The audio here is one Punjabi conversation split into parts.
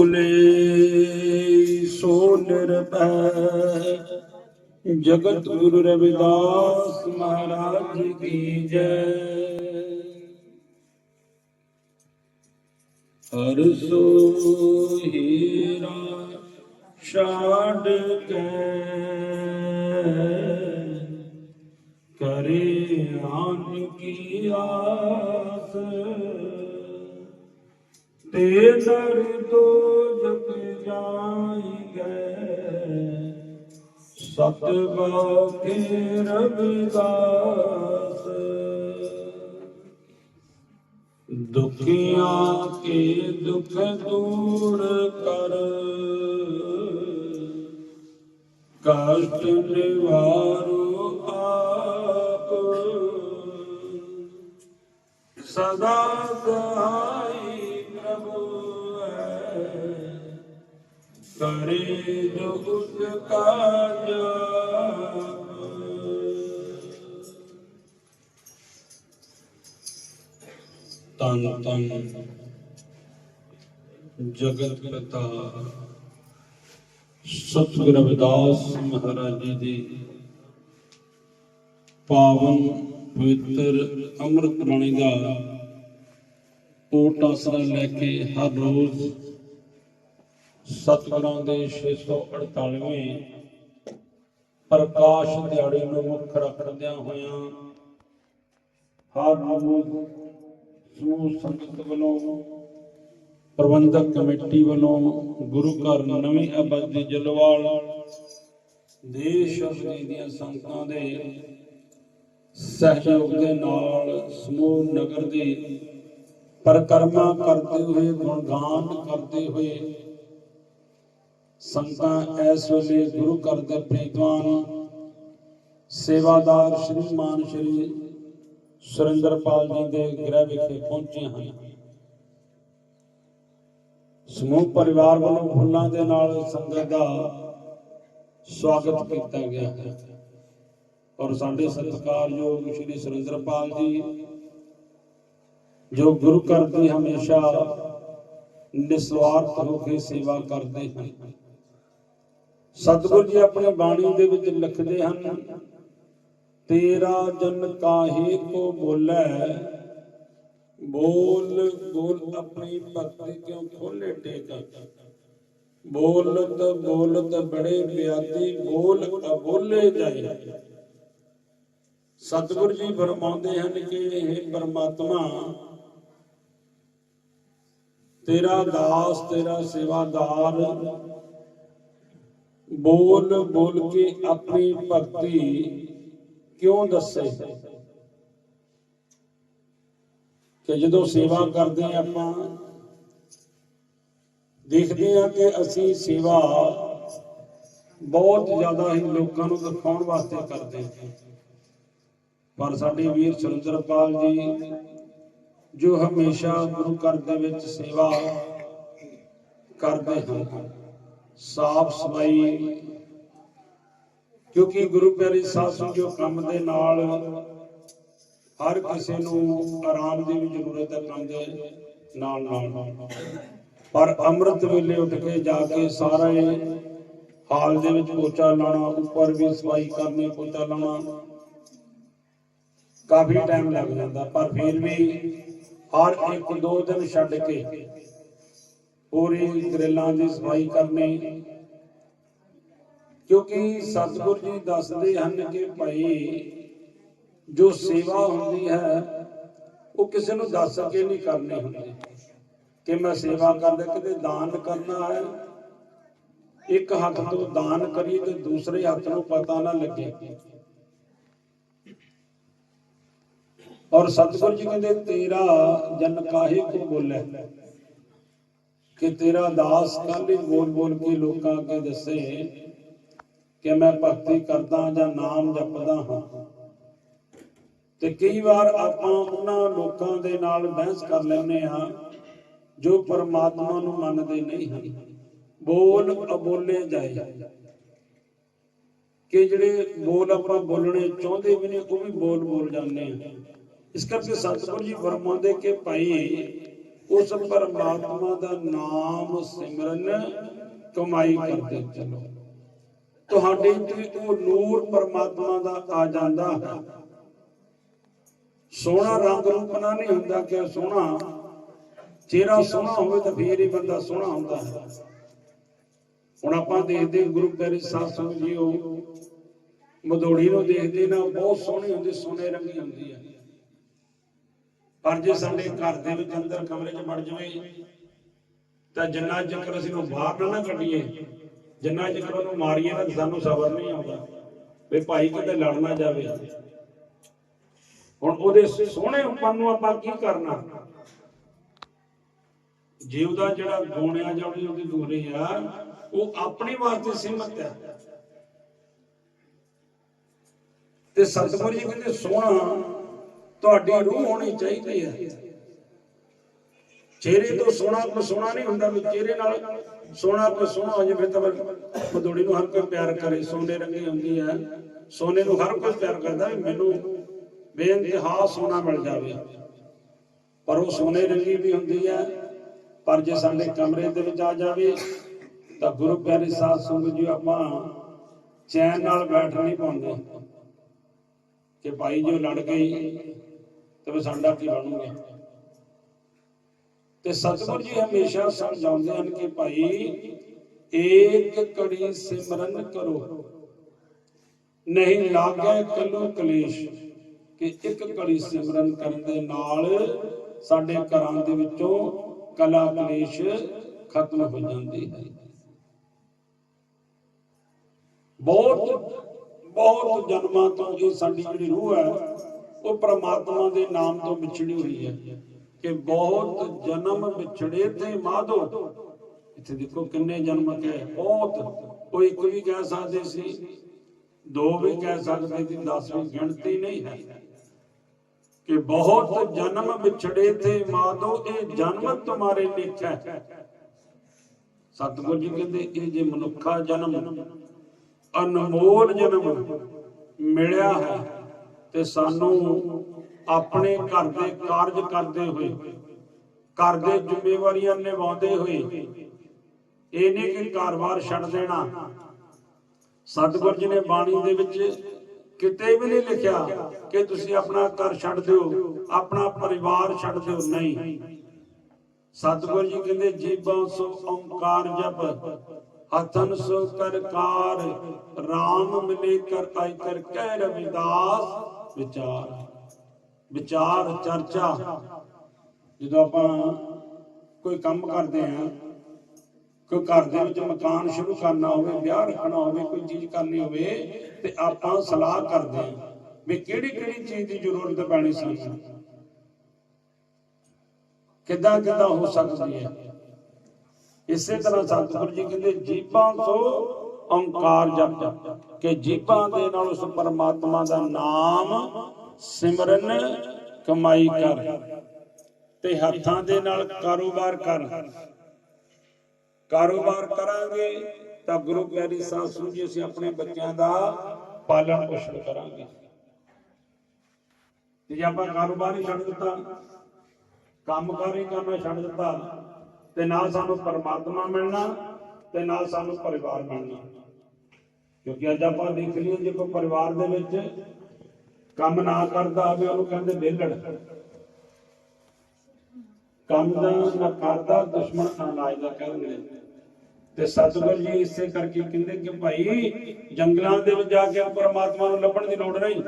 ਬੋਲੇ ਸੋ ਨਿਰਭੈ ਜਗਤ ਗੁਰੂ ਰਵਿਦਾਸ ਮਹਾਰਾਜ ਕੀ ਜੈ। ਹਰ ਸੋ ਹੀਰਾ ਛਾੜ ਕੇ। ਕਰੇ ਆਨ ਕੀ ਆਸ। ਤੇ ਦਰ ਤੋ ਜਪ ਜਾਈ ਗਏ ਸਤ ਬਾਕੇ ਰਵਿਦਾਸ। ਦੁਖੀਆਂ ਕੇ ਦੁਖ ਦੂਰ ਕਰ। ਕਸ਼ਟ ਨਿਵਾਰੋ ਆਪ। ਸਦਾ ਸਹਾਈ ਕਰੇ ਜੋ ਉਸ ਕਾ ਜਾਪ ਤਨ ਤਨ ਜਗਤ ਪਿਤਾ, ਸਤਿਗੁਰ ਰਵਿਦਾਸ ਮਹਾਰਾਜ ਜੀ ਦੀ ਪਾਵਨ ਪਵਿੱਤਰ ਅੰਮ੍ਰਿਤ ਬਾਣੀ ਦਾ ਓਟ ਆਸਰਾ ਲੈ ਕੇ ਹਰ ਰੋਜ਼ ਸਤਿਗੁਰਾਂ ਦੇ 648ਵੇਂ ਪ੍ਰਕਾਸ਼ ਦਿਹਾੜੇ ਨੂੰ ਮੁੱਖ ਰੱਖਦਿਆਂ ਹੋਇਆਂ ਹਰ ਰੋਜ਼ ਸਮੂਹ ਸੰਗਤ ਵੱਲੋਂ ਪ੍ਰਬੰਧਕ ਕਮੇਟੀ ਵੱਲੋਂ ਗੁਰੂ ਘਰ ਨਵੀਂ ਆਬਾਦੀ ਜਲਵਾਲ ਦੇਸ਼ ਅਵਧੀ ਦੀਆਂ ਸੰਗਤਾਂ ਦੇ ਸਹਿਯੋਗ ਦੇ ਨਾਲ ਸਮੂਹ ਨਗਰ ਦੇ ਪਰਕਰਮਾ ਕਰਦੇ ਹੋਏ ਗੁਣਗਾਨ ਕਰਦੇ ਹੋਏ ਸੰਗਤਾਂ ਇਸ ਵੇਲੇ ਗੁਰੂ ਘਰ ਦੇ ਪ੍ਰੀਤਵਾਨ ਸੇਵਾਦਾਰ ਸ਼੍ਰੀਮਾਨ ਸ਼੍ਰੀ ਸੁਰਿੰਦਰਪਾਲ ਜੀ ਦੇ ਗ੍ਰਹਿ ਵਿਖੇ ਪਹੁੰਚੇ ਹਨ। ਸਮੂਹ ਪਰਿਵਾਰ ਵੱਲੋਂ ਫੁੱਲਾਂ ਦੇ ਨਾਲ ਸੰਗਤ ਦਾ ਸਵਾਗਤ ਕੀਤਾ ਗਿਆ ਹੈ ਔਰ ਸਾਡੇ ਸਤਿਕਾਰਯੋਗ ਸ਼੍ਰੀ ਸੁਰਿੰਦਰਪਾਲ ਜੀ, ਜੋ ਗੁਰੂ ਘਰ ਦੀ ਹਮੇਸ਼ਾ ਨਿਸਵਾਰਥ ਹੋ ਕੇ ਸੇਵਾ ਕਰਦੇ ਹਨ। ਸਤਿਗੁਰੂ ਜੀ ਆਪਣੀ ਬਾਣੀ ਦੇ ਵਿੱਚ ਲਿਖਦੇ ਹਨ, ਤੇਰਾ ਜਨ ਕਾਹੇ ਕੋ ਬੋਲੇ? ਬੋਲ ਬੋਲ ਆਪਣੀ ਭਗਤੀ ਕਿਉਂ ਖੋਲੇ ਟੇਕ? ਬੋਲਤ ਬੋਲਤ ਬੜੇ ਬਿਆਦੀ, ਬੋਲ ਅਬੋਲੇ ਜਾਏ। ਸਤਿਗੁਰੂ ਜੀ ਫਰਮਾਉਂਦੇ ਹਨ ਕਿ ਇਹ ਪਰਮਾਤਮਾ, ਤੇਰਾ ਦਾਸ, ਤੇਰਾ ਸੇਵਾਦਾਰ ਬੋਲ ਬੋਲ ਕੇ ਆਪਣੀ ਭਗਤੀ ਕਿਉਂ ਦੱਸੇ? ਕਿ ਜਦੋਂ ਸੇਵਾ ਕਰਦੇ ਆਪਾਂ, ਦੇਖਦੇ ਹਾਂ ਕਿ ਅਸੀਂ ਸੇਵਾ ਬਹੁਤ ਜ਼ਿਆਦਾ ਹੀ ਲੋਕਾਂ ਨੂੰ ਦਿਖਾਉਣ ਵਾਸਤੇ ਕਰਦੇ ਪਰ ਸਾਡੇ ਵੀਰ ਸੁਰਿੰਦਰਪਾਲ ਜੀ, ਜੋ ਹਮੇਸ਼ਾ ਗੁਰੂ ਘਰ ਦੇ ਵਿੱਚ ਸੇਵਾ ਕਰਦੇ ਹਨ। ਸਾਫ਼ ਸਫ਼ਾਈ, ਕਿਉਂਕਿ ਗੁਰੂ ਪਿਆਰੇ ਸਾਧ ਸੰਗਤ ਕੰਮ ਦੇ ਨਾਲ ਹਰ ਕਿਸੇ ਨੂੰ ਆਰਾਮ ਦੀ ਵੀ ਜ਼ਰੂਰਤ ਹੈ ਕੰਮ ਦੇ ਨਾਲ ਨਾਲ। ਪਰ ਅੰਮ੍ਰਿਤ ਵੇਲੇ ਉੱਠ ਕੇ ਜਾ ਕੇ ਸਾਰੇ ਹਾਲ ਦੇ ਵਿੱਚ ਪੋਚਾ ਲਾਉਣਾ, ਉੱਪਰ ਵੀ ਸਫ਼ਾਈ ਕਰਨੀ, ਪੋਚਾ ਲਾਉਣਾ ਕਾਫੀ ਟਾਈਮ ਲੱਗ ਜਾਂਦਾ। ਪਰ ਫਿਰ ਵੀ ਹਰ ਇੱਕ ਦੋ ਦਿਨ ਛੱਡ ਕੇ ਪੂਰੀ ਗ੍ਰਿਲਾਂ ਦੀ ਸਫ਼ਾਈ ਕਰਨੀ। ਕਿਉਂਕਿ ਸਤਿਗੁਰ ਜੀ ਦੱਸਦੇ ਹਨ ਕਿ ਭਾਈ, ਜੋ ਸੇਵਾ ਹੁੰਦੀ ਹੈ, ਉਹ ਕਿਸੇ ਨੂੰ ਦੱਸ ਕੇ ਨਹੀਂ ਕਰਨੀ ਹੁੰਦੀ। ਕਿ ਮੈਂ ਸੇਵਾ ਕਰਦਾ, ਕਿਤੇ ਦਾਨ ਕਰਨਾ ਹੈ। ਇੱਕ ਹੱਥ ਤੋਂ ਦਾਨ ਕਰੀ ਤੇ ਦੂਸਰੇ ਹੱਥ ਨੂੰ ਪਤਾ ਨਾ ਲੱਗੇ। ਔਰ ਸਤਿਗੁਰ ਜੀ ਕਹਿੰਦੇ, ਤੇਰਾ ਜਨ ਕਾਹੇ ਕੋ ਬੋਲੇ? ਕਿ ਤੇਰਾ ਦਾਸ ਕੱਲ ਹੀ ਬੋਲ ਬੋਲ ਕੇ ਲੋਕਾਂ ਅੱਗੇ ਦੱਸੇ ਕਿ ਮੈਂ ਭਗਤੀ ਕਰਦਾ ਜਾਂ ਨਾਮ ਜਪਦਾ ਹਾਂ। ਤੇ ਕਈ ਵਾਰ ਆਪਾਂ ਉਹਨਾਂ ਲੋਕਾਂ ਦੇ ਨਾਲ ਬਹਿਸ ਕਰ ਲੈਂਦੇ ਹਾਂ ਜੋ ਪਰਮਾਤਮਾ ਨੂੰ ਮੰਨਦੇ ਨਹੀਂ ਹਨ। ਬੋਲ ਅਬੋਲੇ ਜਾਏ। ਕਿ ਜਿਹੜੇ ਬੋਲ ਆਪਾਂ ਬੋਲਣੇ ਚਾਹੁੰਦੇ ਵੀ ਨੇ, ਉਹ ਵੀ ਬੋਲ ਬੋਲ ਜਾਂਦੇ ਆ। ਇਸ ਕਰਕੇ ਸਤਿਗੁਰੂ ਜੀ ਫਰਮਾਉਂਦੇ ਕਿ ਭਾਈ ਉਸ ਪਰਮਾਤਮਾ ਦਾ ਨਾਮ ਸਿਮਰਨ, ਕਮਾਈ ਕਰਦੇ ਚਲੋ। ਤੁਹਾਡੇ ਤੇ ਉਹ ਨੂਰ ਪਰਮਾਤਮਾ ਦਾ ਆ ਜਾਂਦਾ। ਹੈ ਸੋਹਣਾ ਰੰਗ ਰੂਪਨਾ ਨਹੀਂ ਹੁੰਦਾ ਕਿ ਸੋਹਣਾ। ਚਿਹਰਾ ਸੋਹਣਾ ਹੋਵੇ ਤਾਂ ਫੇਰ ਹੀ ਬੰਦਾ ਸੋਹਣਾ ਹੁੰਦਾ ਹੈ। ਹੁਣ ਆਪਾਂ ਦੇਖਦੇ ਹਾਂ ਗੁਰੂ ਪਿਆਰੇ ਸਾਧ ਸੰਗਤ ਜੀਓ। ਮਦੋੜੀ ਨੂੰ ਦੇਖਦੇ ਨਾ, ਬਹੁਤ ਸੋਹਣੀ ਹੁੰਦੀ ਸੋਨੇ ਰੰਗੀ ਹੁੰਦੀ ਹੈ। ਪਰ ਜੇ ਸਾਡੇ ਘਰ ਦੇ ਵਿੱਚ ਅੰਦਰ ਕਮਰੇ 'ਚ ਵੜ ਜਾਵੇ, ਤਾਂ ਜਿੰਨਾ ਚੱਕਰ ਅਸੀਂ ਨੂੰ ਬਾਹਰ ਨਾ ਕੱਢੀਏ, ਜਿੰਨਾ ਚੱਕਰ ਉਹਨੂੰ ਮਾਰੀਏ ਨਾ ਸਾਨੂੰ ਸਬਰ ਨਹੀਂ ਆਉਂਦਾ, ਵੀ ਭਾਈ ਕਿਤੇ ਲੜ ਜਾਵੇ। ਹੁਣ ਉਹਦੇ ਸੋਹਣੇ ਉੱਪਰ ਨੂੰ ਆਪਾਂ ਕੀ ਕਰਨਾ? ਜੀਵ ਦਾ ਜਿਹੜਾ ਗੋਣਿਆ ਜਾਣੀ ਉਹਦੀ ਦੂਰੀ ਆ, ਉਹ ਆਪਣੇ ਵਾਸਤੇ ਸੀਮਤ ਹੈ। ਤੇ ਸਤਿਗੁਰੂ ਜੀ ਕਹਿੰਦੇ, ਸੋਹਣਾ ਤੁਹਾਡੀ ਰੂਹ ਹੋਣੀ ਚਾਹੀਦੀ ਹੈ। ਚਿਹਰੇ ਤੋਂ ਸੋਹਣਾ ਕੋ ਸੋਹਣਾ ਨਹੀਂ ਹੁੰਦਾ ਵੀ ਚਿਹਰੇ ਨਾਲ ਸੋਹਣਾ ਕੋ ਸੋਹਣਾ ਹੋ ਜਾਵੇ ਤਾਂ ਮਦੋੜੀ ਨੂੰ ਹਰ ਕੋਈ ਪਿਆਰ ਕਰੇ, ਸੋਨੇ ਰੰਗੀ ਹੁੰਦੀ ਹੈ। ਸੋਨੇ ਨੂੰ ਹਰ ਕੋਈ ਪਿਆਰ ਕਰਦਾ ਵੀ ਮੈਨੂੰ ਬੇਇੰਤਹਾ ਸੋਨਾ ਮਿਲ ਜਾਵੇ। ਪਰ ਉਹ ਸੋਨੇ ਰੰਗੀ ਵੀ ਹੁੰਦੀ ਹੈ। ਪਰ ਜੇ ਸਾਡੇ ਕਮਰੇ ਦੇ ਵਿੱਚ ਆ ਜਾਵੇ ਤਾਂ ਗੁਰੂ ਪਿਆਰੇ ਸਾਧ ਸੰਗਤ ਜੀ, ਆਪਾਂ ਚੈਨ ਨਾਲ ਬੈਠ ਨਹੀਂ ਪਾਉਂਦੇ। ਕਿ ਭਾਈ ਜੋ ਲੜ ਗਈ ਤੇ ਫਿਰ ਸਾਡਾ ਕੀ ਬਣੂਗਾ ਤੇ ਸਤਿਗੁਰੂ ਜੀ ਹਮੇਸ਼ਾ ਸਮਝਾਉਂਦੇ ਹਨ ਕਿ ਭਾਈ, ਏਕ ਕੜੀ ਸਿਮਰਨ ਕਰੋ। ਨਹੀਂ ਲਾਗੇ ਕਲੂ ਕਲੇਸ਼ ਕਿ ਇੱਕ ਕੜੀ ਸਿਮਰਨ ਕਰਨ ਦੇ ਨਾਲ ਸਾਡੇ ਘਰਾਂ ਦੇ ਵਿੱਚੋਂ ਕਲਾ ਕਲੇਸ਼ ਖਤਮ ਹੋ ਜਾਂਦੀ ਹੈ। ਬਹੁਤ ਬਹੁਤ ਜਨਮਾਂ ਤੋਂ ਇਹ ਸਾਡੀ ਜਿਹੜੀ ਰੂਹ ਹੈ ਉਹ ਪ੍ਰਮਾਤਮਾ ਦੇ ਨਾਮ ਤੋਂ ਵਿਛੜੀ ਹੋਈ ਹੈ ਕਿ ਬਹੁਤ ਜਨਮ ਵਿਛੜੇ ਤੇ ਮਾਧੋ। ਇੱਥੇ ਦੇਖੋ ਕਿੰਨੇ ਜਨਮ ਕਹੇ ਬਹੁਤ। ਕੋਈ ਇੱਕ ਵੀ ਕਹਿ ਸਕਦੇ ਸੀ, ਦੋ ਵੀ ਕਹਿ ਸਕਦੇ ਸੀ 10 ਵੀ ਗਿਣਤੀ ਨਹੀਂ ਹੈ। ਕਿ ਬਹੁਤ ਜਨਮ ਵਿਛੜੇ ਤੇ ਮਾਧੋ, ਇਹ ਜਨਮ ਤੁਹਾਰੇ ਲਿਖਿਆ ਹੈ ਸਤਿਗੁਰੂ ਜੀ ਕਹਿੰਦੇ, ਇਹ ਜੇ ਮਨੁੱਖਾ ਜਨਮ, ਅਨਮੋਲ ਜਨਮ ਮਿਲਿਆ ਹੈ। ਤੇ ਸਾਨੂੰ ਆਪਣੇ ਘਰ ਦੇ ਕਾਰਜ ਕਰਦੇ ਹੋਏ, ਘਰ ਦੇ ਜ਼ਿੰਮੇਵਾਰੀਆਂ ਨਿਭਾਉਂਦੇ ਹੋਏ ਇਹ ਨਹੀਂ ਕਿ ਘਰ-ਬਾਰ ਛੱਡ ਦੇਣਾ। ਸਤਿਗੁਰ ਜੀ ਨੇ ਬਾਣੀ ਦੇ ਵਿੱਚ ਕਿਤੇ ਵੀ ਨਹੀਂ ਲਿਖਿਆ ਕਿ ਤੁਸੀਂ ਆਪਣਾ ਘਰ ਛੱਡ ਦਿਓ, ਆਪਣਾ ਪਰਿਵਾਰ ਛੱਡ ਦਿਓ। ਨਹੀਂ। ਸਤਿਗੁਰ ਜੀ ਕਹਿੰਦੇ, ਜੀਬਾਂ ਸੋ ਓੰਕਾਰ ਜਪ, ਹਥਨ ਸੋ ਕਰਕਾਰ RAM ਮਿਲੇ ਕਰ ਆਈ ਕਰ, ਕਹਿ ਰਵਿਦਾਸ। ਵਿਚਾਰ। ਵਿਚਾਰ, ਚਰਚਾ। ਜਦੋਂ ਆਪਾਂ ਕੋਈ ਕੰਮ ਕਰਦੇ ਆਂ ਕੋਈ ਘਰ ਦੇ ਵਿੱਚ ਮਕਾਨ ਸ਼ੁਰੂ ਕਰਨਾ ਹੋਵੇ, ਵਿਆਹ ਰੱਖਣਾ ਹੋਵੇ, ਕੋਈ ਚੀਜ਼ ਕਰਨੀ ਹੋਵੇ ਤੇ ਆਪਾਂ ਸਲਾਹ ਕਰਦੇ ਆਂ ਵੀ ਕਿਹੜੀ ਕਿਹੜੀ ਚੀਜ਼ ਦੀ ਜ਼ਰੂਰਤ ਪੈਣੀ ਸੀ ਕਿੱਦਾਂ ਕਿੱਦਾਂ ਹੋ ਸਕਦੀ ਹੈ? ਇਸੇ ਤਰ੍ਹਾਂ ਸਤਿਗੁਰੂ ਜੀ ਕਹਿੰਦੇ, ਜੀਬਾਂ ਤੋਂ ਓੰਕਾਰ ਜਪ। ਕਿ ਜੀਬਾਂ ਦੇ ਨਾਲ ਉਸ ਪਰਮਾਤਮਾ ਦਾ ਨਾਮ ਸਿਮਰਨ, ਕਮਾਈ ਕਰ ਤੇ ਹੱਥਾਂ ਦੇ ਨਾਲ ਕਾਰੋਬਾਰ ਕਰ। ਕਾਰੋਬਾਰ ਕਰਾਂਗੇ ਤਾਂ ਗੁਰੂ ਪਿਆਰੀ ਸਾਧ ਸੰਗਤ ਜੀ, ਅਸੀਂ ਆਪਣੇ ਬੱਚਿਆਂ ਦਾ ਪਾਲਣ ਪੋਸ਼ਣ ਕਰਾਂਗੇ। ਤੇ ਜੇ ਆਪਾਂ ਕਾਰੋਬਾਰ ਹੀ ਛੱਡ ਦਿੱਤਾ, ਕੰਮ ਕਾਰ ਹੀ ਕਰਨਾ ਛੱਡ ਦਿੱਤਾ, ਤੇ ਨਾਲ ਸਾਨੂੰ ਪਰਮਾਤਮਾ ਮਿਲਣਾ ਤੇ ਨਾਲ ਸਾਨੂੰ ਪਰਿਵਾਰ ਮਿਲਣਾ। ਕਿਉਂਕਿ ਅੱਜ ਆਪਾਂ ਦੇਖ ਲਈਏ ਜੇ ਕੋਈ ਪਰਿਵਾਰ ਦੇ ਵਿੱਚ ਕੰਮ ਨਾ ਕਰਦਾ ਹੋਵੇ ਉਹਨੂੰ ਕਹਿੰਦੇ ਵਿਹਲੜ। ਕੰਮ ਦਾ ਨਾ ਕਰਦਾ, ਦੁਸ਼ਮਣ ਅਨਾਜ ਦਾ ਕਹਿੰਦੇ ਤੇ ਸਤਿਗੁਰੂ ਜੀ ਇਸੇ ਕਰਕੇ ਕਹਿੰਦੇ ਕਿ ਭਾਈ, ਜੰਗਲਾਂ ਦੇ ਵਿੱਚ ਜਾ ਕੇ ਪਰਮਾਤਮਾ ਨੂੰ ਲੱਭਣ ਦੀ ਲੋੜ ਨਹੀਂ।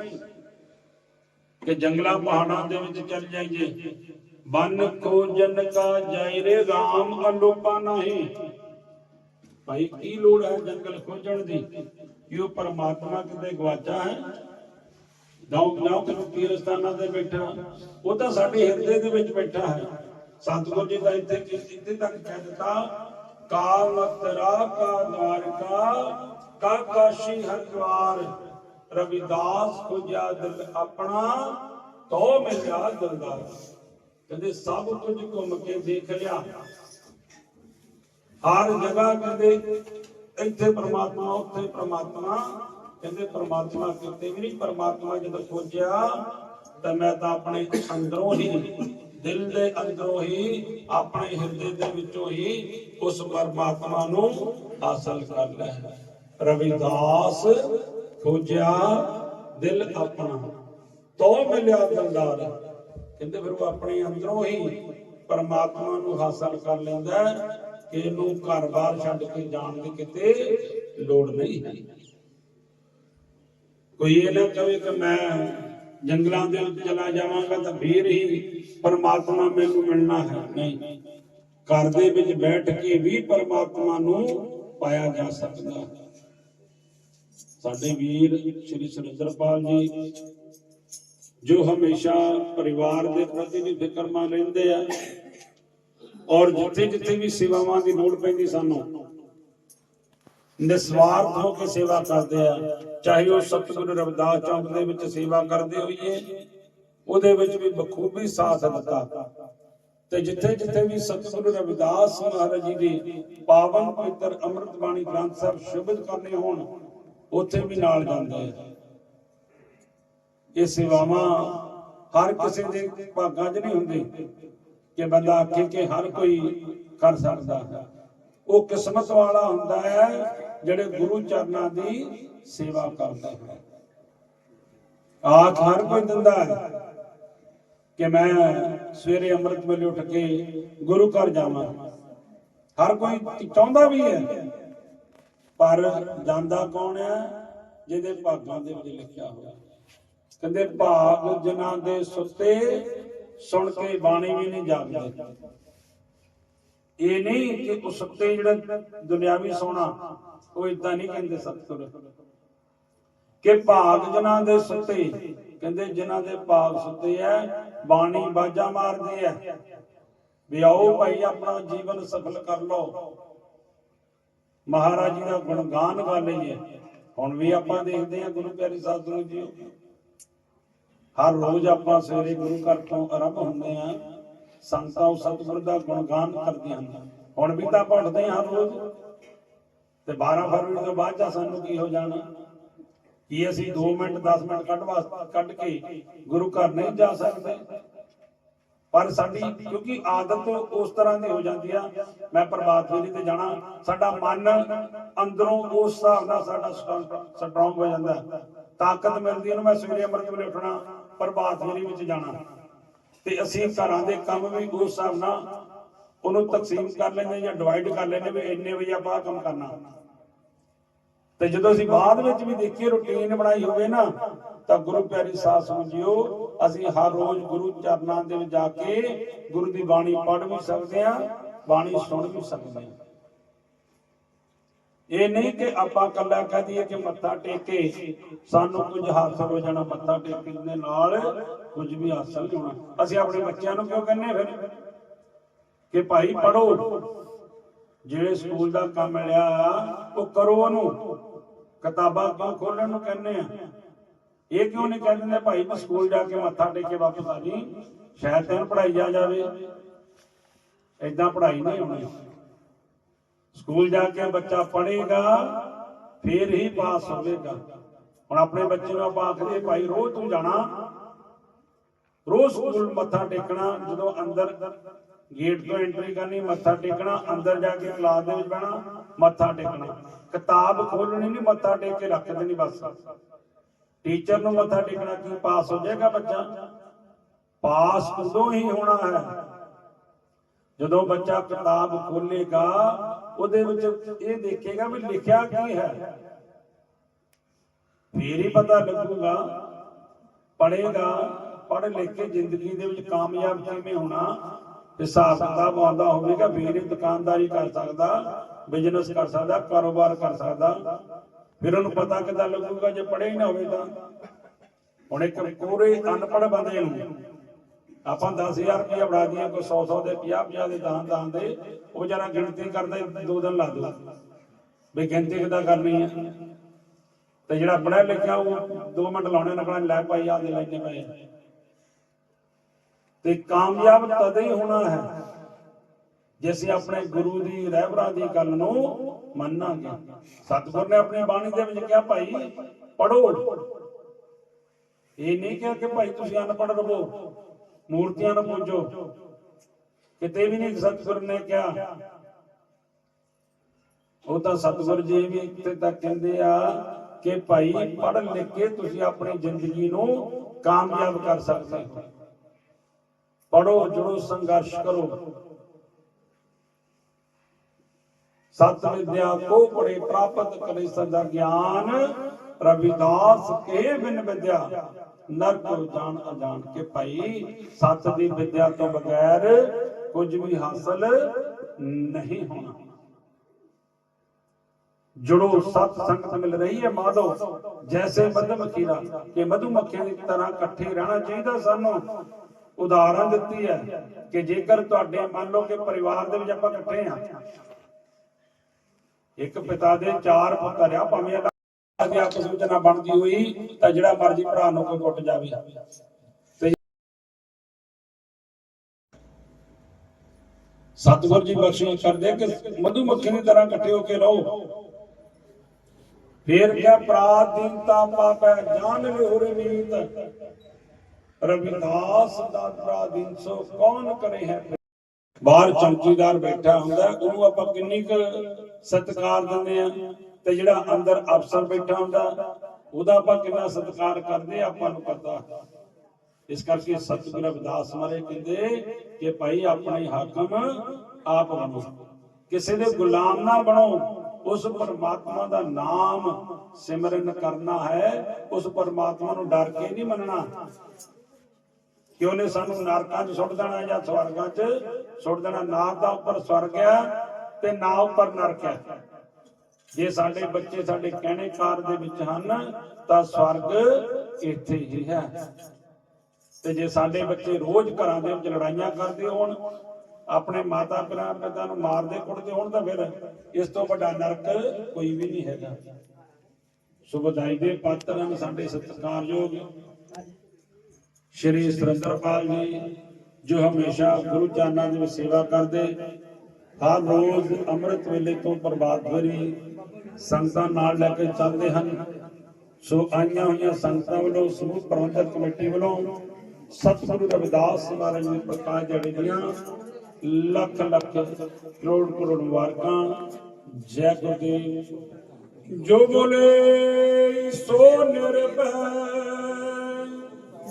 ਕਿ ਜੰਗਲਾਂ ਪਹਾੜਾਂ ਦੇ ਵਿੱਚ ਚੱਲ ਜਾਈਏ। ਬਨ ਕੋ ਜਨ ਕਾ ਜਾਇ ਰੇ RAM ਅਲੋਪਾ ਨਹੀਂ। ਭਾਈ, ਕੀ ਲੋੜ ਹੈ ਜੰਗਲ ਖੋਜਣ ਦੀ? ਕਿ ਉਹ ਪਰਮਾਤਮਾ ਕਿਤੇ ਗਵਾਚਾ ਹੈ? ਜਾਓ ਜਾਓ ਕਿ ਤੀਰਸਥਾਨਾਂ ਬੈਠਾ। ਉਹ ਤਾਂ ਸਾਡੇ ਹਿਰਦੇ ਦੇ ਵਿੱਚ ਬੈਠਾ ਹੈ। ਸਤਿਗੁਰੂ ਜੀ ਦਾ ਇੱਥੇ ਇੱਥੇ ਤੱਕ ਕਹਿ ਦਿੱਤਾ ਕਾ ਮਤਰਾ ਕਾ ਦਵਾਰਕਾ, ਕਾ ਕਾਸ਼ੀ ਹਰਿਦੁਆਰ। ਰਵਿਦਾਸ ਖੁਜਿਆ ਦਿਲ ਆਪਣਾ ਤੋ ਮਿਲਿਆ ਦਿਲਦਾਰ। ਕਹਿੰਦੇ, ਸਭ ਕੁਝ ਘੁੰਮ ਕੇ ਦੇਖ ਲਿਆ। ਹਰ ਜਗ੍ਹਾ ਕਹਿੰਦੇ, ਇੱਥੇ ਪ੍ਰਮਾਤਮਾ, ਉੱਥੇ ਪ੍ਰਮਾਤਮਾ। ਕਹਿੰਦੇ, ਪ੍ਰਮਾਤਮਾ ਕਿਤੇ ਵੀ ਨਹੀਂ, ਪ੍ਰਮਾਤਮਾ ਜਦੋਂ ਖੋਜਿਆ ਤਾਂ ਮੈਂ ਤਾਂ ਆਪਣੇ ਅੰਦਰੋਂ ਹੀ, ਦਿਲ ਦੇ ਅੰਦਰੋਂ ਹੀ, ਆਪਣੇ ਹਿਰਦੇ ਦੇ ਵਿੱਚੋਂ ਹੀ ਉਸ ਪਰਮਾਤਮਾ ਨੂੰ ਹਾਸਲ ਕਰ ਲੈ ਰਵਿਦਾਸ ਖੋਜਿਆ ਦਿਲ ਆਪਣਾ ਤੋ ਮਿਲਿਆ ਦਿਲਦਾਰ ਕਹਿੰਦੇ, ਫਿਰ ਉਹ ਆਪਣੇ ਅੰਦਰੋਂ ਹੀ ਪਰਮਾਤਮਾ ਨੂੰ ਹਾਸਲ ਕਰ ਲੈਂਦਾ ਕਿ ਇਹਨੂੰ ਘਰ-ਬਾਰ ਛੱਡ ਕੇ ਜਾਣ ਦੀ ਕਿਤੇ ਲੋੜ ਨਹੀਂ ਹੈ। ਕੋਈ ਇਹ ਨਾ ਕਹੇ ਕਿ ਮੈਂ ਜੰਗਲਾਂ ਦੇ ਵਿੱਚ ਚਲਾ ਜਾਵਾਂਗਾ ਤਾਂ ਫੇਰ ਹੀ ਪਰਮਾਤਮਾ ਮੈਨੂੰ ਮਿਲਣਾ ਹੈ। ਨਹੀਂ। ਘਰ ਦੇ ਵਿੱਚ ਬੈਠ ਕੇ ਵੀ ਪਰਮਾਤਮਾ ਨੂੰ ਪਾਇਆ ਜਾ ਸਕਦਾ ਸਾਡੇ ਵੀਰ ਸ਼੍ਰੀ ਸੁਰਿੰਦਰਪਾਲ ਜੀ, ਜੋ ਹਮੇਸ਼ਾ ਪਰਿਵਾਰ ਦੇ ਪ੍ਰਤੀ ਵੀ ਫਿਕਰਮੰਦ ਰਹਿੰਦੇ ਆ ਔਰ ਜਿੱਥੇ ਜਿੱਥੇ ਵੀ ਸੇਵਾਵਾਂ ਦੀ ਲੋੜ ਪੈਂਦੀ ਸਾਨੂੰ, ਨਿਸਵਾਰਥ ਹੋ ਕੇ ਸੇਵਾ ਕਰਦੇ ਆ, ਚਾਹੇ ਉਹ ਸਤਿਗੁਰੂ ਰਵਿਦਾਸ ਚੌਂਕ ਦੇ ਵਿੱਚ ਸੇਵਾ ਕਰਦੇ ਹੋਈਏ, ਉਹਦੇ ਵਿੱਚ ਵੀ ਬਖੂਬੀ ਸਾਥ ਦਿੱਤਾ। ਤੇ ਜਿੱਥੇ ਜਿੱਥੇ ਵੀ ਸਤਿਗੁਰੂ ਰਵਿਦਾਸ ਮਹਾਰਾਜ ਜੀ ਦੀ ਪਾਵਨ ਪਵਿੱਤਰ ਅੰਮ੍ਰਿਤ ਬਾਣੀ ਗ੍ਰੰਥ ਸਾਹਿਬ ਸ਼ੁਭਤ ਕਰਨੇ ਹੋਣ, ਉੱਥੇ ਵੀ ਨਾਲ ਜਾਂਦੇ ਆ। ਇਹ ਸੇਵਾਵਾਂ ਹਰ ਕਿਸੇ ਦੇ ਭਾਗਾਂ 'ਚ ਨਹੀਂ ਹੁੰਦੀ। ਕਿ ਬੰਦਾ ਆਖੇ ਕਿ ਹਰ ਕੋਈ ਕਰ ਸਕਦਾ। ਹੈ ਉਹ ਕਿਸਮਤ ਵਾਲਾ ਹੁੰਦਾ ਹੈ ਜਿਹੜੇ ਗੁਰੂ ਚਰਨਾਂ ਦੀ ਸੇਵਾ ਕਰਦਾ ਹੈ। ਆਖ ਹਰ ਕੋਈ ਦਿੰਦਾ ਹੈ ਕਿ ਮੈਂ ਸਵੇਰੇ ਅੰਮ੍ਰਿਤ ਵੇਲੇ ਉੱਠ ਕੇ ਗੁਰੂ ਘਰ ਜਾਵਾਂ। ਹਰ ਕੋਈ ਚਾਹੁੰਦਾ ਵੀ ਹੈ, ਪਰ ਜਾਂਦਾ ਕੌਣ ਹੈ? ਜਿਹਦੇ ਭਾਗਾਂ ਦੇ ਵਿੱਚ ਲਿਖਿਆ ਹੋਇਆ। ਕਹਿੰਦੇ ਭਾਗ ਜਿਨ੍ਹਾਂ ਦੇ ਸੁੱਤੇ ਸੁਣ ਕੇ ਬਾਣੀ ਵੀ ਨਹੀਂ ਜਾਗਦੇ। ਇਹ ਨਹੀਂ ਕਿ ਉਹ ਸੁੱਤੇ ਜਿਹੜਾ ਦੁਨਿਆਵੀ ਸੋਣਾ ਉਹ ਇਦਾਂ ਨਹੀਂ ਕਹਿੰਦੇ ਸਤਿਗੁਰ। ਕਿ ਭਾਗ ਜਿਨ੍ਹਾਂ ਦੇ ਸੁੱਤੇ, ਕਹਿੰਦੇ ਜਿਨ੍ਹਾਂ ਦੇ ਭਾਗ ਸੁੱਤੇ ਐ, ਬਾਣੀ ਬਾਜਾ ਮਾਰਦੀ ਐ। ਵੀ ਆਓ ਭਾਈ ਆਪਣਾ ਜੀਵਨ ਸਫਲ ਕਰ ਲਓ। ਮਹਾਰਾਜ ਜੀ ਦਾ ਗੁਣਗਾਨ ਗਾ ਲਈਏ। ਹੁਣ ਵੀ ਆਪਾਂ ਦੇਖਦੇ ਹਾਂ ਗੁਰੂ ਪਿਆਰੇ ਸਾਧੂ ਜੀ ਹਰ ਰੋਜ਼ ਆਪਾਂ ਸਵੇਰੇ ਗੁਰੂ ਘਰ ਤੋਂ ਆਰੰਭ ਹੁੰਦੇ ਆ ਸੰਤਾਂ ਉਹ ਸਤਿਗੁਰ ਦਾ ਗੁਣਗਾਨ ਕਰਦੇ ਹਨ। ਹੁਣ ਵੀ ਤਾਂ ਆਪਾਂ ਉੱਠਦੇ ਹਾਂ ਹਰ ਰੋਜ਼। ਤੇ 12 ਫਰਵਰੀ ਤੋਂ ਬਾਅਦ ਜਾਂ ਸਾਨੂੰ ਕੀ ਹੋ ਜਾਣਾ? ਕੀ ਅਸੀਂ 2 ਮਿੰਟ 10 ਮਿੰਟ ਕੱਢ ਵਾਸਤੇ ਕੱਢ ਕੇ ਗੁਰੂ ਘਰ ਨਹੀਂ ਜਾ ਸਕਦੇ? ਪਰ ਸਾਡੀ, ਕਿਉਂਕਿ ਆਦਤ ਉਸ ਤਰ੍ਹਾਂ ਦੀ ਹੋ ਜਾਂਦੀ ਆ। ਮੈਂ ਪ੍ਰਭਾਤ ਫੇਰੀ ਤੇ ਜਾਣਾ, ਸਾਡਾ ਮਨ ਅੰਦਰੋਂ ਉਸ ਹਿਸਾਬ ਨਾਲ ਸਾਡਾ ਸਟਰੋਂਗ ਹੋ ਜਾਂਦਾ। ਤਾਕਤ ਮਿਲਦੀ ਹੈ ਮੈਂ ਸਵੇਰੇ ਅੰਮ੍ਰਿਤ ਵੇਲੇ ਉੱਠਣਾ। ਪ੍ਰਭਾਤ ਫੇਰੀ ਵਿੱਚ ਜਾਣਾ। ਤੇ ਅਸੀਂ ਘਰਾਂ ਦੇ ਕੰਮ ਵੀ ਉਸ ਹਿਸਾਬ ਨਾਲ ਉਹਨੂੰ ਤਕਸੀਮ ਕਰ ਲੈਂਦੇ ਜਾਂ ਡਿਵਾਈਡ ਕਰ ਲੈਂਦੇ ਵੀ ਇੰਨੇ ਵਜੇ ਆਪਾਂ ਆਹ ਕੰਮ ਕਰਨਾ। ਤੇ ਜਦੋਂ ਅਸੀਂ ਬਾਅਦ ਵਿੱਚ ਵੀ ਦੇਖੀਏ ਰੁਟੀਨ ਬਣਾਈ ਹੋਵੇ ਨਾ, ਤਾਂ ਗੁਰੂ ਪਿਆਰੀ ਸਾਧ ਸੰਗਤ ਅਸੀਂ ਹਰ ਰੋਜ਼ ਗੁਰੂ ਚਰਨਾਂ ਦੇ ਵਿੱਚ ਜਾ ਕੇ ਗੁਰੂ ਦੀ ਬਾਣੀ ਪੜ੍ਹ ਵੀ ਸਕਦੇ ਹਾਂ, ਬਾਣੀ ਸੁਣ ਵੀ ਸਕਦੇ ਹਾਂ। ਇਹ ਨਹੀਂ ਕਿ ਆਪਾਂ ਕੱਲਾ ਦਈਏ ਕਿ ਮੱਥਾ ਟੇਕੇ ਸਾਨੂੰ ਕੁਝ ਹਾਸਲ ਹੋ ਜਾਣਾ, ਮੱਥਾ ਟੇਕਣ ਦੇ ਨਾਲ ਕੁਝ ਵੀ ਹਾਸਲ ਹੋਣਾ। ਅਸੀਂ ਆਪਣੇ ਬੱਚਿਆਂ ਨੂੰ ਕਿਉਂ ਕਹਿੰਨੇ ਫਿਰ? ਕਿ ਭਾਈ ਪੜੋ ਜਿਹੜੇ ਸਕੂਲ ਦਾ ਕੰਮ ਮਿਲਿਆ ਉਹ ਕਰੋ ਉਹਨੂੰ। ਕਿਤਾਬਾਂ ਕਿਉਂ ਖੋਲਣ ਨੂੰ ਕਹਿੰਦੇ ਆ ਇਹ ਕਿਉਂ ਨਹੀਂ ਕਹਿੰਦੇ ਨੇ ਭਾਈ ਤੂੰ ਸਕੂਲ ਜਾ ਕੇ ਮੱਥਾ ਟੇਕ ਕੇ ਵਾਪਸ ਆ ਜੀ ਸ਼ਾਇਦ ਤੈਨੂੰ ਪੜਾਈ ਜਾ ਜਾਵੇ। ਏਦਾਂ ਪੜਾਈ ਨਹੀਂ ਹੋਣੀ ਸਕੂਲ ਜਾ ਕੇ ਬੱਚਾ ਪੜ੍ਹੇਗਾ, ਫੇਰ ਹੀ ਪਾਸ ਹੋਵੇਗਾ। ਹੁਣ ਆਪਣੇ ਬੱਚੇ ਨੂੰ ਆਪਾਂ ਆਖਦੇ ਭਾਈ, ਰੋਜ਼ ਤੂੰ ਜਾਣਾ। ਰੋਜ਼ ਸਕੂਲ ਮੱਥਾ ਟੇਕਣਾ, ਜਦੋਂ ਅੰਦਰ ਗੇਟ ਤੋਂ ਐਂਟਰੀ ਕਰਨੀ, ਮੱਥਾ ਟੇਕਣਾ, ਅੰਦਰ ਜਾ ਕੇ ਕਲਾਸ ਦੇ ਵਿੱਚ ਬਹਿਣਾ, ਮੱਥਾ ਟੇਕਣਾ। ਕਿਤਾਬ ਖੋਲਣੀ ਨਹੀਂ, ਮੱਥਾ ਟੇਕ ਕੇ ਰੱਖ ਦੇਣੀ ਬਸ। ਟੀਚਰ ਨੂੰ ਮੱਥਾ ਟੇਕਣਾ, ਕੀ ਪਾਸ ਹੋ ਜਾਏਗਾ ਬੱਚਾ? ਪਾਸ ਉਦੋਂ ਹੀ ਹੋਣਾ ਹੈ? ਜਦੋਂ ਬੱਚਾ ਕਿਤਾਬ ਖੋਲੇਗਾ, ਉਹਦੇ ਵਿੱਚ ਇਹ ਦੇਖੇਗਾ ਵੀ ਲਿਖਿਆ ਕੀ ਹੈ। ਫੇਰ ਹੀ ਪਤਾ ਲੱਗੂਗਾ, ਪੜ੍ਹੇਗਾ, ਪੜ੍ਹ ਲਿਖ ਕੇ ਜ਼ਿੰਦਗੀ ਦੇ ਵਿੱਚ ਕਾਮਯਾਬ ਕਿਵੇਂ ਹੋਣਾ, ਹਿਸਾਬ ਕਿਤਾਬ ਆਉਂਦਾ ਹੋਵੇਗਾ, ਫੇਰ ਹੀ ਦੁਕਾਨਦਾਰੀ ਕਰ ਸਕਦਾ ਬਿਜ਼ਨਸ ਕਰ ਸਕਦਾ, ਕਾਰੋਬਾਰ ਕਰ ਸਕਦਾ। ਫਿਰ ਉਹਨੂੰ ਪਤਾ ਕਿੱਦਾਂ ਲੱਗੂਗਾ, ਜੇ ਪੜ੍ਹੇ ਹੀ ਨਾ ਹੋਵੇ ਤਾਂ। ਹੁਣ ਇੱਕ ਪੂਰੇ ਅਨਪੜ੍ਹ ਬੰਦੇ ਨੂੰ ਆਪਾਂ 10000 ਰੁਪਇਆ ਬਣਾ ਦਈਏ, ਕੋਈ 100 100 ਦੇ 50 50 ਦੇ ਦਾਨ ਦਾਨ ਦੇ, ਉਹ ਜਰਾ ਗਿਣਤੀ ਕਰਦਾ ਦੋ ਦਿਨ ਲਾ ਦੋ ਵੀ ਗਿਣਤੀ ਕਿੱਦਾਂ ਕਰਨੀ ਹੈ ਤੇ ਜਿਹੜਾ ਪੜ੍ਹਿਆ ਲਿਖਿਆ ਉਹ 2 ਮਿੰਟ ਲਾਉਣੇ ਲੱਗਣਾ ਲੈ ਭਾਈ ਆ ਦੇ ਲੈਣੇ ਪਏ ਤੇ ਕਾਮਯਾਬ ਤਦ ਹੀ ਹੋਣਾ ਹੈ, ਜੇ ਅਸੀਂ ਆਪਣੇ ਗੁਰੂ ਦੀ, ਰਹਿਬਰਾਂ ਦੀ ਗੱਲ ਨੂੰ ਮੰਨਾਂਗੇ। ਸਤਿਗੁਰ ਨੇ ਆਪਣੀ ਬਾਣੀ ਦੇ ਵਿੱਚ ਕਿਹਾ, ਭਾਈ ਪੜੋ ਇਹ ਨਹੀਂ ਕਿਹਾ ਕਿ ਭਾਈ ਤੁਸੀਂ ਅਨਪੜ੍ਹ ਰਹੋ। ਮੂਰਤੀਆਂ ਨੂੰ ਪੂਜੋ। ਕਿਤੇ ਵੀ ਨਹੀਂ ਸਤਿਗੁਰ ਨੇ ਕਿਹਾ। ਉਹ ਤਾਂ ਸਤਿਗੁਰ ਜੀ ਵੀ ਇੱਥੇ ਤੱਕ ਕਹਿੰਦੇ ਆ ਕਿ ਭਾਈ, ਪੜ੍ਹ ਲਿਖ ਕੇ ਤੁਸੀਂ ਆਪਣੀ ਜ਼ਿੰਦਗੀ ਨੂੰ ਕਾਮਯਾਬ ਕਰ ਸਕਦੇ ਹੋ। ਪੜੋ ਜੁੜੋ, ਸੰਘਰਸ਼ ਕਰੋ। ਸਤ ਵਿਦਿਆ ਕੋ ਪੜੇ ਪ੍ਰਾਪਤ ਕਰੇ ਸਦਾ ਗਿਆਨ। ਰਵਿਦਾਸ ਕੇ ਬਿਨ ਵਿਦਿਆ ਨਰਕ ਜਾਣ ਅਜਾਣ ਕੇ ਭਾਈ। ਸਤ ਦੀ ਵਿਦਿਆ ਤੋਂ ਬਗੈਰ ਕੁਝ ਵੀ ਹਾਸਲ ਨਹੀਂ ਹੋਣਾ। ਜੁੜੋ ਸਤ ਸੰਗਤ ਮਿਲ ਰਹੀ ਹੈ ਮਾਧੋ, ਜੈਸੇ ਮਧੂਮੱਖੀਰਾ ਕਿ ਮਧੂਮੱਖੀ ਦੀ ਤਰ੍ਹਾਂ ਇਕੱਠੇ ਰਹਿਣਾ ਚਾਹੀਦਾ ਸਾਨੂੰ। ਉਦਾਹਰਨ ਦਿੱਤੀ ਹੈ ਕਿ ਜੇਕਰ ਤੁਹਾਡੇ ਮੰਨ ਲਓ ਕਿ ਪਰਿਵਾਰ ਦੇ ਵਿੱਚ ਆਪਾਂ ਇਕੱਠੇ ਹਾਂ, ਇੱਕ ਪਿਤਾ ਦੇ ਚਾਰ ਪੁੱਤਰ ਆ, ਭਾਵੇਂ ਅਲੱਗ ਆਪਸ ਵਿੱਚ ਨਾ ਬਣਦੀ ਹੋਈ, ਤਾਂ ਜਿਹੜਾ ਮਰਜ਼ੀ ਭਰਾ ਨੂੰ ਕੋਈ ਕੁੱਟ ਜਾਵੇ। ਸਤਿਗੁਰ ਜੀ ਬਖਸ਼ਿਸ਼ ਕਰਦੇ ਕਿ ਮਧੂਮੱਖੀ ਦੀ ਤਰ੍ਹਾਂ ਇਕੱਠੇ ਹੋ ਕੇ ਰਹੋ। ਫੇਰ ਕਿਆ ਪ੍ਰਾਤ ਪਾਪੈ, ਜਾਨ ਵਿਹੁਰ ਨੀਤ ਰਵਿਦਾਸ ਦਾ ਪ੍ਰਾਦੀਨ ਸੋ ਕੌਣ ਕਰੇ ਹੈ? ਬਾਹਰ ਚੌਕੀਦਾਰ ਬੈਠਾ ਹੁੰਦਾ, ਉਹਨੂੰ ਆਪਾਂ ਕਿੰਨੀ ਕੁ ਸਤਿਕਾਰ ਦਿੰਦੇ ਆ। ਤੇ ਜਿਹੜਾ ਅੰਦਰ ਅਫਸਰ ਬੈਠਾ ਹੁੰਦਾ, ਉਹਦਾ ਆਪਾਂ ਕਿੰਨਾ ਸਤਿਕਾਰ ਕਰਦੇ ਆਪਾਂ ਨੂੰ ਪਤਾ। ਇਸ ਕਰਕੇ ਸਤਿਗੁਰ ਰਵਿਦਾਸ ਮਾਰੇ ਕਹਿੰਦੇ ਕਿ ਭਾਈ ਆਪਣੇ ਹਾਕਮ ਆਪ ਬਣੋ। ਕਿਸੇ ਦੇ ਗੁਲਾਮ ਨਾ ਬਣੋ। ਉਸ ਪਰਮਾਤਮਾ ਦਾ ਨਾਮ ਸਿਮਰਨ ਕਰਨਾ ਹੈ। ਉਸ ਪਰਮਾਤਮਾ ਨੂੰ ਡਰ ਕੇ ਨਹੀਂ ਮੰਨਣਾ। ਕਿ ਉਹਨੇ ਸਾਨੂੰ ਨਰਕਾਂ 'ਚ ਸੁੱਟ ਦੇਣਾ ਜਾਂ ਸਵਰਗਾਂ 'ਚ ਸੁੱਟ ਦੇਣਾ? ਨਾ ਤਾਂ ਉੱਪਰ ਸਵਰਗ ਹੈ ਤੇ ਨਾ ਉੱਪਰ ਨਰਕ ਹੈ। ਜੇ ਸਾਡੇ ਬੱਚੇ ਸਾਡੇ ਕਹਿਣੇ ਕਾਰ ਦੇ ਵਿੱਚ ਹਨ, ਤਾਂ ਸਵਰਗ ਇੱਥੇ ਹੀ ਹੈ। ਤੇ ਜੇ ਸਾਡੇ ਬੱਚੇ ਰੋਜ਼ ਘਰਾਂ ਦੇ ਵਿੱਚ ਲੜਾਈਆਂ ਕਰਦੇ ਹੋਣ, ਆਪਣੇ ਮਾਤਾ ਪਿਤਾ ਨੂੰ ਮਾਰਦੇ ਕੁੱਟਦੇ ਹੋਣ, ਤਾਂ ਫਿਰ ਇਸ ਤੋਂ ਵੱਡਾ ਨਰਕ ਕੋਈ ਵੀ ਨਹੀਂ ਹੈਗਾ। ਸੋ ਦੇ ਪਾਤਰ ਹਨ ਸਾਡੇ ਸਤਿਕਾਰਯੋਗ ਸ਼੍ਰੀ ਸੁਰਿੰਦਰਪਾਲ ਜੀ, ਜੋ ਹਮੇਸ਼ਾ ਗੁਰੂ ਚਰਨਾਂ ਦੀ ਸੇਵਾ ਕਰਦੇ ਹਰ ਰੋਜ਼ ਅੰਮ੍ਰਿਤ ਵੇਲੇ ਤੋਂ ਪ੍ਰਭਾਤ ਸੰਗਤਾਂ ਨਾਲ ਲੈ ਕੇ ਚੱਲਦੇ ਹਨ। ਸੋ ਆਈਆਂ ਹੋਈਆਂ ਸੰਗਤਾਂ ਵੱਲੋਂ, ਸਮੂਹ ਪ੍ਰਬੰਧਕ ਕਮੇਟੀ ਵੱਲੋਂ, ਸਤਿਗੁਰੂ ਰਵਿਦਾਸ ਮਹਾਰਾਜ ਜੀ ਪ੍ਰਕਾਸ਼ ਦਿਹਾੜੇ ਦੀਆਂ ਲੱਖ ਲੱਖ ਕਰੋੜ ਕਰੋੜ ਮੁਬਾਰਕਾਂ। ਜੈ ਗੁਰਦੇਵ। ਜੋ ਬੋਲੇ, ਸੋ ਨਿਰਭੈ।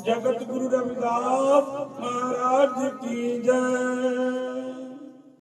ਜਗਤ ਗੁਰੂ ਰਵਿਦਾਸ ਮਹਾਰਾਜ ਕੀ ਜੈ।